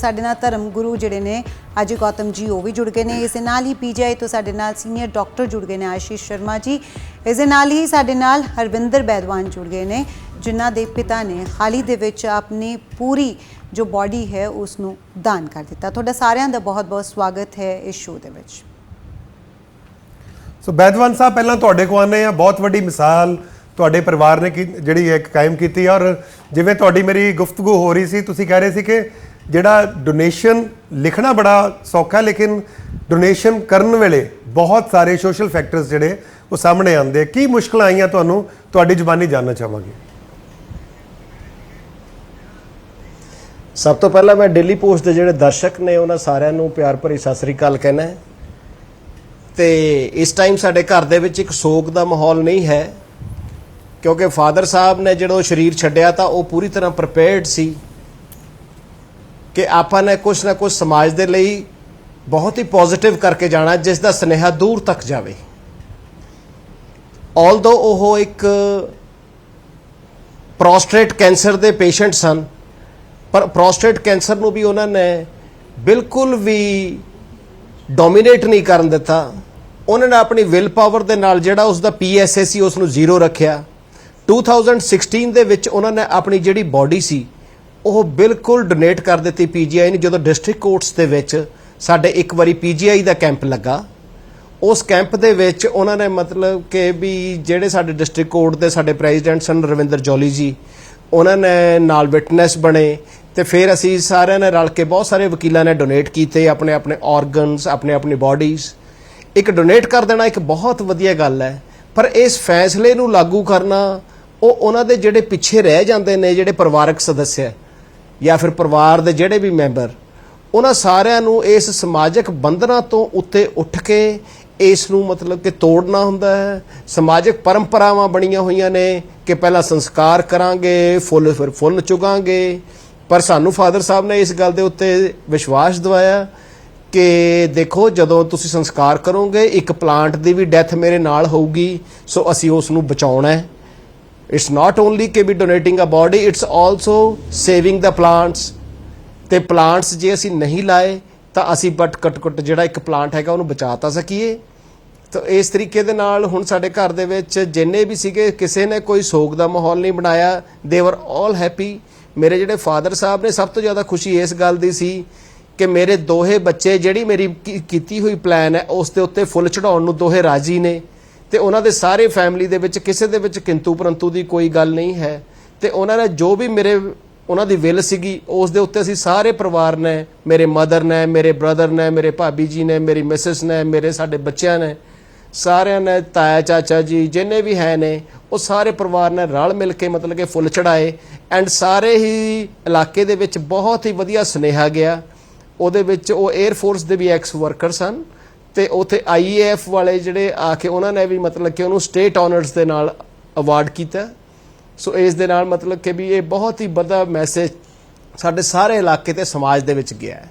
ਸਾਡੇ ਨਾਲ ਧਰਮ ਗੁਰੂ ਜਿਹੜੇ ਨੇ, ਅਜੇ ਗੌਤਮ ਜੀ ਉਹ ਵੀ ਜੁੜ ਗਏ ਨੇ। ਇਸ ਦੇ ਨਾਲ ਹੀ ਪੀਜੀਆਈ ਤੋਂ ਸਾਡੇ ਨਾਲ ਸੀਨੀਅਰ ਡਾਕਟਰ ਜੁੜ ਗਏ ਨੇ, ਆਸ਼ੀਸ਼ ਸ਼ਰਮਾ ਜੀ। ਇਸ ਦੇ ਨਾਲ ਹੀ ਸਾਡੇ ਨਾਲ ਹਰਵਿੰਦਰ ਬੈਦਵਾਨ ਜੁੜ ਗਏ ਨੇ, ਜਿਨ੍ਹਾਂ ਦੇ ਪਿਤਾ ਨੇ ਹਾਲ ਹੀ ਦੇ ਵਿੱਚ ਆਪਣੀ ਪੂਰੀ ਜੋ ਬਾਡੀ ਹੈ ਉਸ ਨੂੰ ਦਾਨ ਕਰ ਦਿੱਤਾ। ਤੁਹਾਡਾ ਸਾਰਿਆਂ ਦਾ ਬਹੁਤ-ਬਹੁਤ ਸਵਾਗਤ ਹੈ ਇਸ ਸ਼ੋਅ ਦੇ ਵਿੱਚ। ਸੋ ਬੈਦਵਾਨ ਸਾਹਿਬ, ਪਹਿਲਾਂ ਤੁਹਾਡੇ ਕੋਲ ਆਨੇ ਆ ਬਹੁਤ ਵੱਡੀ ਮਿਸਾਲ ਤੁਹਾਡੇ ਪਰਿਵਾਰ ਨੇ ਕੀ- ਜਿਹੜੀ ਹੈ ਕਾਇਮ ਕੀਤੀ ਔਰ ਜਿਵੇਂ ਤੁਹਾਡੀ ਮੇਰੀ ਗੁਫ਼ਤਗੂ ਹੋ ਰਹੀ ਸੀ, ਤੁਸੀਂ ਕਹਿ ਰਹੇ ਸੀ ਕਿ ਜਿਹੜਾ ਡੋਨੇਸ਼ਨ ਲਿਖਣਾ ਬੜਾ ਸੌਖਾ, ਲੇਕਿਨ ਡੋਨੇਸ਼ਨ ਕਰਨ ਵੇਲੇ ਬਹੁਤ ਸਾਰੇ ਸੋਸ਼ਲ ਫੈਕਟਰਸ ਜਿਹੜੇ ਉਹ ਸਾਹਮਣੇ ਆਉਂਦੇ ਕੀ ਮੁਸ਼ਕਲਾਂ ਆਈਆਂ ਤੁਹਾਨੂੰ? ਤੁਹਾਡੀ ਜ਼ੁਬਾਨੀ ਜਾਨਣਾ ਚਾਹਾਂਗੇ। ਸਭ ਤੋਂ ਪਹਿਲਾਂ ਮੈਂ ਡੇਲੀ ਪੋਸਟ ਦੇ ਜਿਹੜੇ ਦਰਸ਼ਕ ਨੇ, ਉਹਨਾਂ ਸਾਰਿਆਂ ਨੂੰ ਪਿਆਰ ਭਰੀ ਸਤਿ ਸ੍ਰੀ ਅਕਾਲ ਕਹਿਣਾ ਹੈ। ਤੇ ਇਸ ਟਾਈਮ ਸਾਡੇ ਘਰ ਦੇ ਵਿੱਚ ਇੱਕ ਸੋਗ ਦਾ ਮਾਹੌਲ ਨਹੀਂ ਹੈ, ਕਿਉਂਕਿ ਫਾਦਰ ਸਾਹਿਬ ਨੇ ਜਦੋਂ ਸਰੀਰ ਛੱਡਿਆ ਤਾਂ ਉਹ ਪੂਰੀ ਤਰ੍ਹਾਂ ਪ੍ਰਪੇਅਰਡ ਸੀ। ਕਿ ਆਪਾਂ ਨੇ ਕੁਝ ਨਾ ਕੁਝ ਸਮਾਜ ਦੇ ਲਈ ਬਹੁਤ ਹੀ ਪੋਜ਼ਿਟਿਵ ਕਰਕੇ ਜਾਣਾ, ਜਿਸ ਦਾ ਸੁਨੇਹਾ ਦੂਰ ਤੱਕ ਜਾਵੇ। ਆਲਦੋ ਉਹ ਇੱਕ ਪ੍ਰੋਸਟੇਟ ਕੈਂਸਰ ਦੇ ਪੇਸ਼ੈਂਟ ਸਨ, ਪਰ ਪ੍ਰੋਸਟੇਟ ਕੈਂਸਰ ਨੂੰ ਵੀ ਉਹਨਾਂ ਨੇ ਬਿਲਕੁਲ ਵੀ ਡੋਮੀਨੇਟ ਨਹੀਂ ਕਰਨ ਦਿੱਤਾ। ਉਹਨਾਂ ਨੇ ਆਪਣੀ ਵਿਲ ਪਾਵਰ ਦੇ ਨਾਲ ਜਿਹੜਾ ਉਸ ਦਾ ਪੀਐਸਏ ਸੀ, ਉਸ ਨੂੰ ਜ਼ੀਰੋ ਰੱਖਿਆ। 2016 ਦੇ ਵਿੱਚ ਉਹਨਾਂ ਨੇ ਆਪਣੀ ਜਿਹੜੀ ਬਾਡੀ ਸੀ ਉਹ ਬਿਲਕੁਲ ਡੋਨੇਟ ਕਰ ਦਿੱਤੀ ਪੀਜੀਆਈ ਨੂੰ। ਜਦੋਂ ਡਿਸਟ੍ਰਿਕਟ ਕੋਰਟਸ ਦੇ ਵਿੱਚ ਸਾਡੇ ਇੱਕ ਵਾਰੀ ਪੀਜੀਆਈ ਦਾ ਕੈਂਪ ਲੱਗਾ, ਉਸ ਕੈਂਪ ਦੇ ਵਿੱਚ ਉਹਨਾਂ ਨੇ ਮਤਲਬ ਕਿ ਵੀ ਜਿਹੜੇ ਸਾਡੇ ਡਿਸਟ੍ਰਿਕਟ ਕੋਰਟ ਦੇ ਸਾਡੇ ਪ੍ਰੈਜ਼ੀਡੈਂਟ ਸਨ ਰਵਿੰਦਰ ਜੋਲੀ ਜੀ, ਉਹਨਾਂ ਨੇ ਨਾਲ ਵਿਟਨੈਸ ਬਣੇ ਤੇ ਫਿਰ ਅਸੀਂ ਸਾਰਿਆਂ ਨੇ ਰਲ ਕੇ ਬਹੁਤ ਸਾਰੇ ਵਕੀਲਾਂ ਨੇ ਡੋਨੇਟ ਕੀਤੇ ਆਪਣੇ ਆਪਣੇ ਆਰਗਨਸ ਆਪਣੇ ਆਪਣੀ ਬਾਡੀਜ਼ ਇੱਕ ਡੋਨੇਟ ਕਰ ਦੇਣਾ ਇੱਕ ਬਹੁਤ ਵਧੀਆ ਗੱਲ ਹੈ, ਪਰ ਇਸ ਫੈਸਲੇ ਨੂੰ ਲਾਗੂ ਕਰਨਾ, ਉਹ ਉਹਨਾਂ ਦੇ ਜਿਹੜੇ ਪਿੱਛੇ ਰਹਿ ਜਾਂਦੇ ਨੇ, ਜਿਹੜੇ ਪਰਿਵਾਰਕ ਸਦੱਸਿਆ ਜਾਂ ਫਿਰ ਪਰਿਵਾਰ ਦੇ ਜਿਹੜੇ ਵੀ ਮੈਂਬਰ, ਉਹਨਾਂ ਸਾਰਿਆਂ ਨੂੰ ਇਸ ਸਮਾਜਿਕ ਬੰਧਨਾਂ ਤੋਂ ਉੱਤੇ ਉੱਠ ਕੇ ਇਸ ਨੂੰ ਮਤਲਬ ਕਿ ਤੋੜਨਾ ਹੁੰਦਾ ਹੈ। ਸਮਾਜਿਕ ਪਰੰਪਰਾਵਾਂ ਬਣੀਆਂ ਹੋਈਆਂ ਨੇ ਕਿ ਪਹਿਲਾਂ ਸੰਸਕਾਰ ਕਰਾਂਗੇ, ਫੁੱਲ ਫਿਰ ਫੁੱਲ ਚੁਗਾਂਗੇ। ਪਰ ਸਾਨੂੰ ਫਾਦਰ ਸਾਹਿਬ ਨੇ ਇਸ ਗੱਲ ਦੇ ਉੱਤੇ ਵਿਸ਼ਵਾਸ ਦਿਵਾਇਆ ਕਿ ਦੇਖੋ, ਜਦੋਂ ਤੁਸੀਂ ਸੰਸਕਾਰ ਕਰੋਗੇ, ਇੱਕ ਪਲਾਂਟ ਦੀ ਵੀ ਡੈਥ ਮੇਰੇ ਨਾਲ ਹੋਊਗੀ, ਸੋ ਅਸੀਂ ਉਸ ਨੂੰ ਬਚਾਉਣਾ ਹੈ। ਇਟਸ ਨਾਟ ਓਨਲੀ ਕਿ we donating a body it's also saving the plants ਤੇ ਪਲਾਂਟਸ ਜੇ ਅਸੀਂ ਨਹੀਂ ਲਾਏ ਤਾਂ ਅਸੀਂ ਬਟ ਕਟ ਕਟ ਜਿਹੜਾ ਇੱਕ ਪਲਾਂਟ ਹੈਗਾ ਉਹਨੂੰ ਬਚਾ ਤਾਂ ਸਕੀਏ ਤਾਂ ਇਸ ਤਰੀਕੇ ਦੇ ਨਾਲ ਹੁਣ ਸਾਡੇ ਘਰ ਦੇ ਵਿੱਚ ਜਿੰਨੇ ਵੀ ਸੀਗੇ ਕਿਸੇ ਨੇ ਕੋਈ ਸੋਗ ਦਾ ਮਾਹੌਲ ਨਹੀਂ ਬਣਾਇਆ ਦੇ ਵਰ ਆਲ ਹੈਪੀ ਮੇਰੇ ਜਿਹੜੇ ਫਾਦਰ ਸਾਹਿਬ ਨੇ ਸਭ ਤੋਂ ਜ਼ਿਆਦਾ ਖੁਸ਼ੀ ਇਸ ਗੱਲ ਦੀ ਸੀ ਕਿ ਮੇਰੇ ਦੋਹੇ ਬੱਚੇ ਜਿਹੜੀ ਮੇਰੀ ਕੀ- ਕੀਤੀ ਹੋਈ ਪਲਾਨ ਹੈ ਉਸ ਦੇ ਉੱਤੇ ਫੁੱਲ ਚੜਾਉਣ ਨੂੰ ਦੋਹੇ ਰਾਜੀ ਨੇ ਤੇ ਉਹਨਾਂ ਦੇ ਸਾਰੇ ਫੈਮਿਲੀ ਦੇ ਵਿੱਚ ਕਿਸੇ ਦੇ ਵਿੱਚ ਕਿੰਤੂ ਪਰੰਤੂ ਦੀ ਕੋਈ ਗੱਲ ਨਹੀਂ ਹੈ। ਤੇ ਉਹਨਾਂ ਨੇ ਜੋ ਵੀ ਮੇਰੇ, ਉਹਨਾਂ ਦੀ ਵਿਲ ਸੀਗੀ, ਉਸ ਦੇ ਉੱਤੇ ਅਸੀਂ ਸਾਰੇ ਪਰਿਵਾਰ ਨੇ, ਮੇਰੇ ਮਦਰ ਨੇ, ਮੇਰੇ ਬ੍ਰਦਰ ਨੇ, ਮੇਰੇ ਭਾਬੀ ਜੀ ਨੇ, ਮੇਰੀ ਮਿਸਿਸ ਨੇ, ਮੇਰੇ ਸਾਡੇ ਬੱਚਿਆਂ ਨੇ, ਸਾਰਿਆਂ ਨੇ, ਤਾਇਆ, ਚਾਚਾ ਜੀ, ਜਿੰਨੇ ਵੀ ਹੈ ਨੇ, ਉਹ ਸਾਰੇ ਪਰਿਵਾਰ ਨੇ ਰਲ ਮਿਲ ਕੇ ਮਤਲਬ ਕਿ ਫੁੱਲ ਚੜਾਏ ਐਂਡ ਸਾਰੇ ਹੀ ਇਲਾਕੇ ਦੇ ਵਿੱਚ ਬਹੁਤ ਹੀ ਵਧੀਆ ਸੁਨੇਹਾ ਗਿਆ। ਉਹਦੇ ਵਿੱਚ ਉਹ 에ਅਰ ਫੋਰਸ ਦੇ ਵੀ ਐਕਸ ਵਰਕਰ ਸਨ ਤੇ ਉਥੇ ਆਈਏਐਫ ਵਾਲੇ ਜਿਹੜੇ ਆ ਕੇ ਉਹਨਾਂ ਨੇ ਵੀ ਮਤਲਬ ਕਿ ਉਹਨੂੰ ਸਟੇਟ ਆਨਰਸ ਦੇ ਨਾਲ ਅਵਾਰਡ ਕੀਤਾ। ਸੋ ਇਸ ਦੇ ਨਾਲ ਮਤਲਬ ਕਿ ਵੀ ਇਹ ਬਹੁਤ ਹੀ ਵੱਡਾ ਮੈਸੇਜ ਸਾਡੇ ਸਾਰੇ ਇਲਾਕੇ ਤੇ ਸਮਾਜ ਦੇ ਵਿੱਚ ਗਿਆ ਹੈ।